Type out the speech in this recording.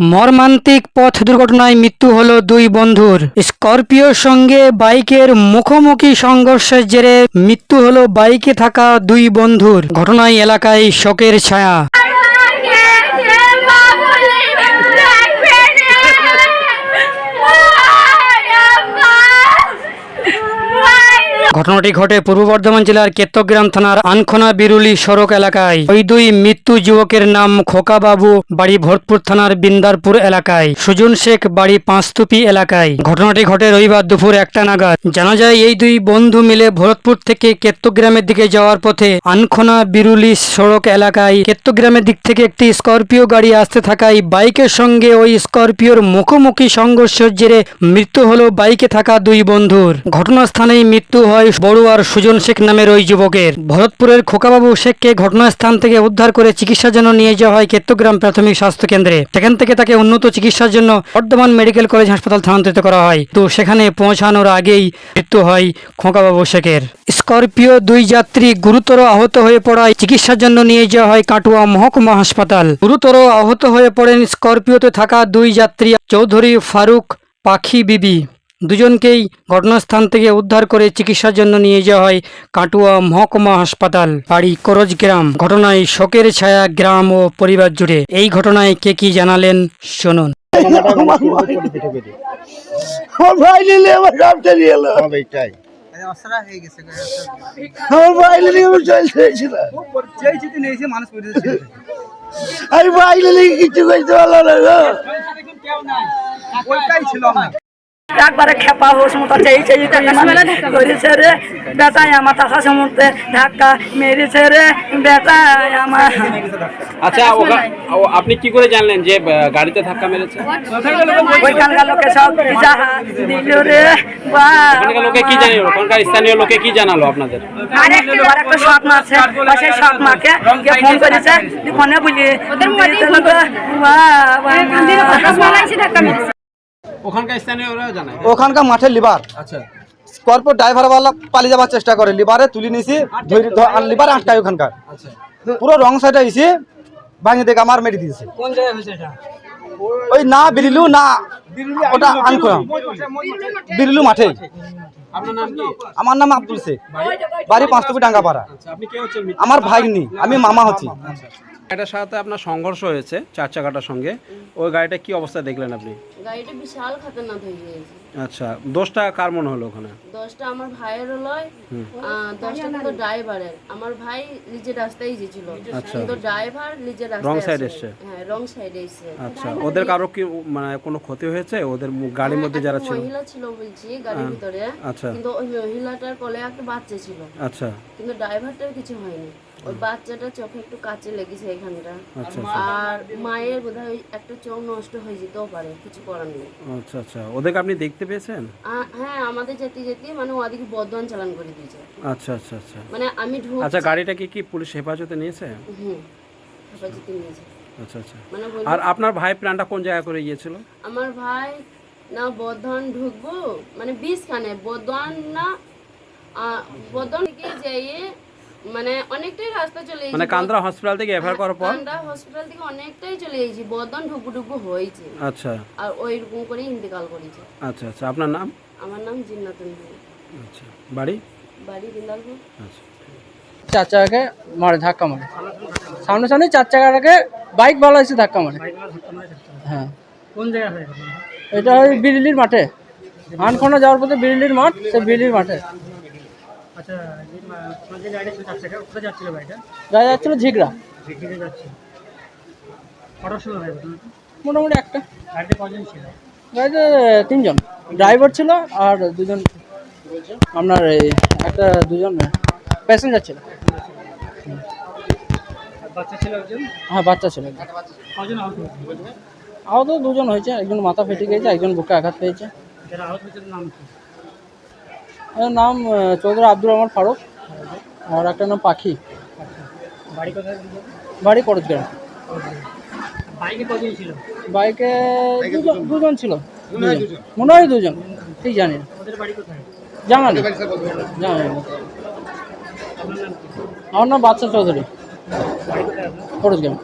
মর্মান্তিক পথ দুর্ঘটনায় মৃত্যু হলো দুই বন্ধুর। স্করপিওর সঙ্গে বাইকের মুখোমুখি সংঘর্ষের জেরে মৃত্যু হলো বাইকে থাকা দুই বন্ধুর। ঘটনায় এলাকায় শোকের ছায়া। ঘটনাটি ঘটে পূর্ব বর্ধমান জেলার কেতগ্রাম থানার আনখোনা বিরুলি সড়ক এলাকায়। ওই দুই মৃত্যু যুবকের নাম খোকা বাবু বাড়ি ভরতপুর থানার বিন্দারপুর এলাকায়। সুজন শেখ, বাড়ি পাঁচতুপি এলাকায়। ঘটনাটি ঘটে রবিবার দুপুর একটা নাগাদ। জানা যায়, এই দুই বন্ধু মিলে ভরতপুর থেকে কেত্তগ্রামের দিকে যাওয়ার পথে আনখোনা বিরুলি সড়ক এলাকায় কেত্তগ্রামের দিক থেকে একটি স্করপিও গাড়ি আসতে থাকায় বাইকের সঙ্গে ওই স্করপিওর মুখোমুখি সংঘর্ষের জেরে মৃত্যু হলো বাইকে থাকা দুই বন্ধুর। ঘটনাস্থানেই মৃত্যু হয় বড়ুয়ার সুজন শেখ নামের ওই যুবকের। ভরতপুরের খোকাবাবু শেখকে ঘটনাস্থান থেকে উদ্ধার করে চিকিৎসার জন্য নিয়ে যাওয়া হয় কেত্তগ্রাম প্রাথমিক স্বাস্থ্য কেন্দ্রে। সেখান থেকে তাকে উন্নত চিকিৎসার জন্য বর্ধমান মেডিকেল কলেজ হাসপাতাল স্থানান্তরিত করা হয়। তো সেখানে পৌঁছানোর আগেই মৃত্যু হয় খোকাবাবু শেখের। স্করপিও দুই যাত্রী গুরুতর আহত হয়ে পড়ায় চিকিৎসার জন্য নিয়ে যাওয়া হয় কাটুয়া মহকুমা হাসপাতাল। গুরুতর আহত হয়ে পড়েন স্করপিওতে থাকা দুই যাত্রী চৌধুরী ফারুক পাখি বিবি। দুজনকেই ঘটনাস্থান থেকে উদ্ধার করে চিকিৎসার জন্য নিয়ে যাওয়া হয় কাটুয়া মহকুমা হাসপাতাল বাড়ি করজ গ্রাম। ঘটনায় শোকের ছায়া গ্রাম ও পরিবার জুড়ে। এই ঘটনায় কে কি জানালেন শুনুন। আমি ভাই কিছু করতে পারল না গো। একবারে খেপা হোস মতো চেয়ে চেয়ে করেছে রে বেটাই আমার টাকা সমুদ্রে ধাক্কা মেরেছে রে বেটাই আমার। আচ্ছা ও, আপনি কি করে জানলেন যে গাড়িতে ধাক্কা মেরেছে? ওইখানকার লোকে সব যাহা দিল রে ওখানকার লোকে কি জানালো? ওখানকার স্থানীয় লোকে কি জানালো আপনাদের? আর একটা শখ মারছে বা সেই মাকে কে ফোন করেছে ফোনে বলি ওখানকার স্থানীয় ওরা জানায় ওখানকার মাঠের লিভার। আচ্ছা। স্করপিও ড্রাইভারওয়ালা পালিয়ে যাওয়ার চেষ্টা করে লিভারে তুলে নিছি লিভার আটকায় ওখানকার। আচ্ছা। পুরো রং সাইডে এসে ভাঙে দেখে আমার মেরে দিয়েছে। কোন জায়গায় হয়েছে এটা? ওই না বিরিলু না ওটা আনকো বিরিলু মাঠে। আমার নাম আব্দুল শেখ। বাড়ি পাঁচটুপি ডাঙ্গাপাড়া। আচ্ছা আপনি কে হচ্ছেন আমার ভাগ্নি আমি মামা হচ্ছি। এটার সাথে আপনার সংঘর্ষ হয়েছে চার চাকাটার সঙ্গে। ওই গাড়িটা কি অবস্থা দেখলেন আপনি? গাড়িটা বিশাল খাতারনাক হয়ে গিয়েছে। আচ্ছা দোষটা কার মনে হলো ওখানে? দশটা আমার দশটা কিন্তু ড্রাইভারের। আমার ভাই নিজের রাস্তায় আচ্ছা। কিন্তু ড্রাইভার নিজের রাস্তায় আসে। এসছে? হ্যাঁ রং সাইডে এসছে। আচ্ছা ওদের কারও কি মানে কোনো ক্ষতি হয়েছে? ওদের গাড়ির মধ্যে যারা ছিল? মহিলা ছিল বলছি গাড়ির ভিতরে। আচ্ছা। কিন্তু ওই মহিলাটার কোলে একটা বাচ্চা ছিল। আচ্ছা। কিন্তু ড্রাইভারটার কিছু হয়নি। ওই বাচ্চাটা চোখে একটু কাচে লেগেছে এখানটা। আচ্ছা আর মায়ের বোধহয় একটা চোখ নষ্ট হয়ে যেতেও পারে কিছু করার নেই। আচ্ছা আচ্ছা। ওদেরকে আপনি দেখতে পেয়েছেন? হ্যাঁ আমাদের যেতে যেতে মানে ওদিকে বদন চালান করে দিয়েছে। আচ্ছা আচ্ছা আচ্ছা। মানে আমি ঢুক আচ্ছা গাড়িটাকে কি পুলিশ হেফাজতে নিয়েছে? হুম হেফাজতে নিয়েছে। আচ্ছা আচ্ছা। মানে আর আপনার ভাই প্ল্যানটা কোন জায়গা করে গিয়েছিল? আমার ভাই না বর্ধমান ঢুকবো মানে বিষ খানে বর্ধমান না বর্ধমান থেকে যাইয়ে মানে অনেকটাই রাস্তা চলে মানে কান্দ্রা হসপিটাল থেকে এফআইআর করার পর? কান্দা হসপিটাল থেকে অনেকটাই চলে গেছি বর্ধমান ঢুকবো ঢুকবো হয়েছে। আচ্ছা। আর ওই রকম করে ইন্তেকাল করেছে। আচ্ছা আচ্ছা। আপনার নাম? আমার নাম জিন্নাতুন আচ্ছা। বাড়ি? বাড়ি বিন্দালপুর। আচ্ছা। চার চাকাকে মারে ধাক্কা মারে। সামনে সামনে চার চাকাটাকে বাইক ভালো এসে ধাক্কা মারে। হ্যাঁ। কোন জায়গায় হয়েছে এটা ওই বিরলির মাঠে। আনখোনা যাওয়ার পথে বিরলির মাঠ সে বিরলির মাঠে। আচ্ছা গাড়ি যাচ্ছিল ঝিগড়া। মোটামুটি একটা। গাড়িতে তিনজন। ড্রাইভার ছিল আর দুজন আপনার এই একটা দুজন প্যাসেঞ্জার ছিল। বাচ্চা ছিল হ্যাঁ বাচ্চা ছিল। আহত দুজন হয়েছে একজন মাথা ফেটে গিয়েছে একজন বুকে আঘাত পেয়েছে। নাম চৌধুরী আব্দুর রহমান ফারুক আর একটা নাম পাখি। বাড়ি কোথায় বলব? করজগ্রাম বাইকে দুজন দুজন। ছিল। দুজন। মনে হয় দুজন ঠিক জানি না। ওদের বাড়ি জানা নেই। নেই। আমার নাম বাচ্চা চৌধুরী। বাড়ি কোথায় করজগ্রাম